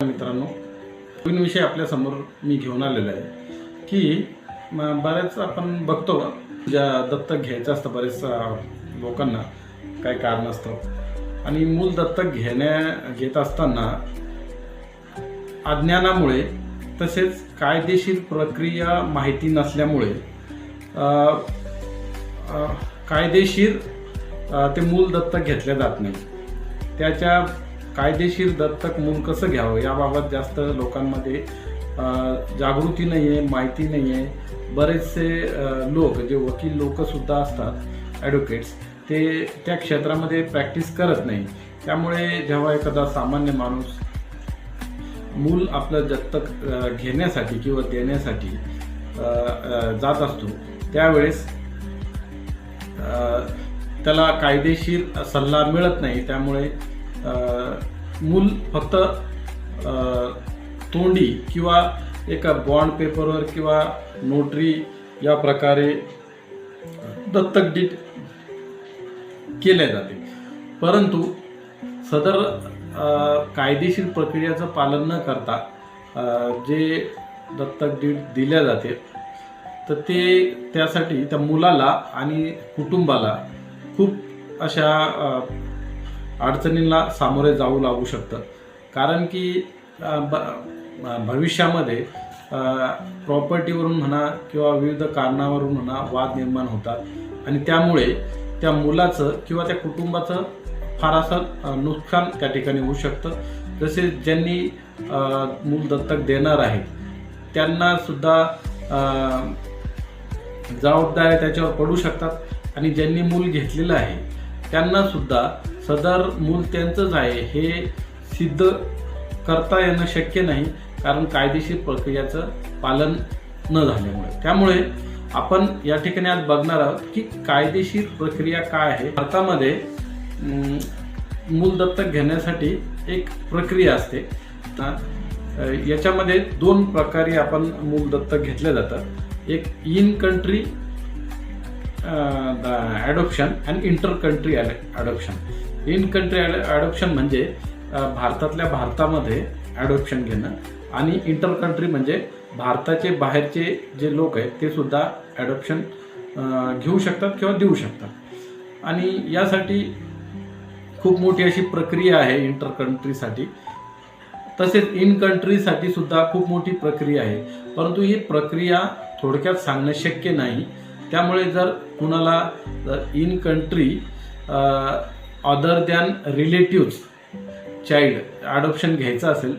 मित्रांनो नवीन विषय आपल्यासमोर मी घेऊन आलेला आहे की बऱ्याच आपण बघतो ज्या दत्तक घ्यायचं असतं बरेच लोकांना काय कारण असतं. आणि मूल दत्तक घेण्या घेत असताना अज्ञानामुळे तसेच कायदेशीर प्रक्रिया माहिती नसल्यामुळे कायदेशीर ते मूल दत्तक घेतले जात नाही. त्याच्या कायदेशीर दत्तक मूल कसं घ्यावं? याबाबत जास्त लोकांमध्ये जागृती नाही आहे माहिती नाही आहे बरेचसे लोक जे वकील लोकसुद्धा असतात ॲडव्होकेट्स ते त्या क्षेत्रामध्ये प्रॅक्टिस करत नाही. त्यामुळे जेव्हा एखादा सामान्य माणूस मूल आपलं दत्तक घेण्यासाठी किंवा देण्यासाठी जात असतो त्यावेळेस त्याला कायदेशीर सल्ला मिळत नाही. त्यामुळे मूल फक्त तोंडी किंवा एका बॉन्ड पेपरवर किंवा नोटरी या प्रकारे दत्तक डीट केल्या जाते. परंतु सदर कायदेशीर प्रक्रियेचं पालन न करता जे दत्तक डीट दिल्या जाते तर ते त्यासाठी त्या मुलाला आणि कुटुंबाला खूप अशा अडचणींना सामोरे जाऊ लागू शकतं. कारण की ब- भविष्यामध्ये प्रॉपर्टीवरून म्हणा किंवा विविध कारणावरून म्हणा वाद निर्माण होतात. आणि त्यामुळे त्या मुलाचं किंवा त्या कुटुंबाचं फार असं नुकसान त्या ठिकाणी होऊ शकतं. तसेच ज्यांनी मूल दत्तक देणार आहे त्यांना सुद्धा जबाबदाऱ्या त्याच्यावर पडू शकतात. आणि ज्यांनी मूल घेतलेलं आहे त्यांना सुद्धा सदर मूल त्यांचंच आहे. हे सिद्ध करता येणं शक्य नाही कारण कायदेशीर प्रक्रियाचं पालन न झाल्यामुळे. त्यामुळे आपण या ठिकाणी आज बघणार आहोत की कायदेशीर प्रक्रिया काय आहे. भारतामध्ये मूल दत्तक घेण्यासाठी एक प्रक्रिया असते. याच्यामध्ये दोन प्रकारे आपण मूल दत्तक घेतले जातात. एक इन कंट्री ॲडॉप्शन आणि inter country adoption. In country adoption म्हणजे भारतातल्या भारतामध्ये ॲडॉप्शन घेणं आणि इंटर कंट्री म्हणजे भारताचे बाहेरचे जे लोक आहेत ते सुद्धा ॲडॉप्शन घेऊ शकतात किंवा देऊ शकतात. आणि यासाठी खूप मोठी अशी प्रक्रिया आहे इंटर कंट्रीसाठी. तसेच इन कंट्रीसाठी सुद्धा खूप मोठी प्रक्रिया आहे. परंतु ही प्रक्रिया थोडक्यात सांगणं शक्य नाही. त्यामुळे जर कुणाला in country other than relatives child adoption घ्यायचं असेल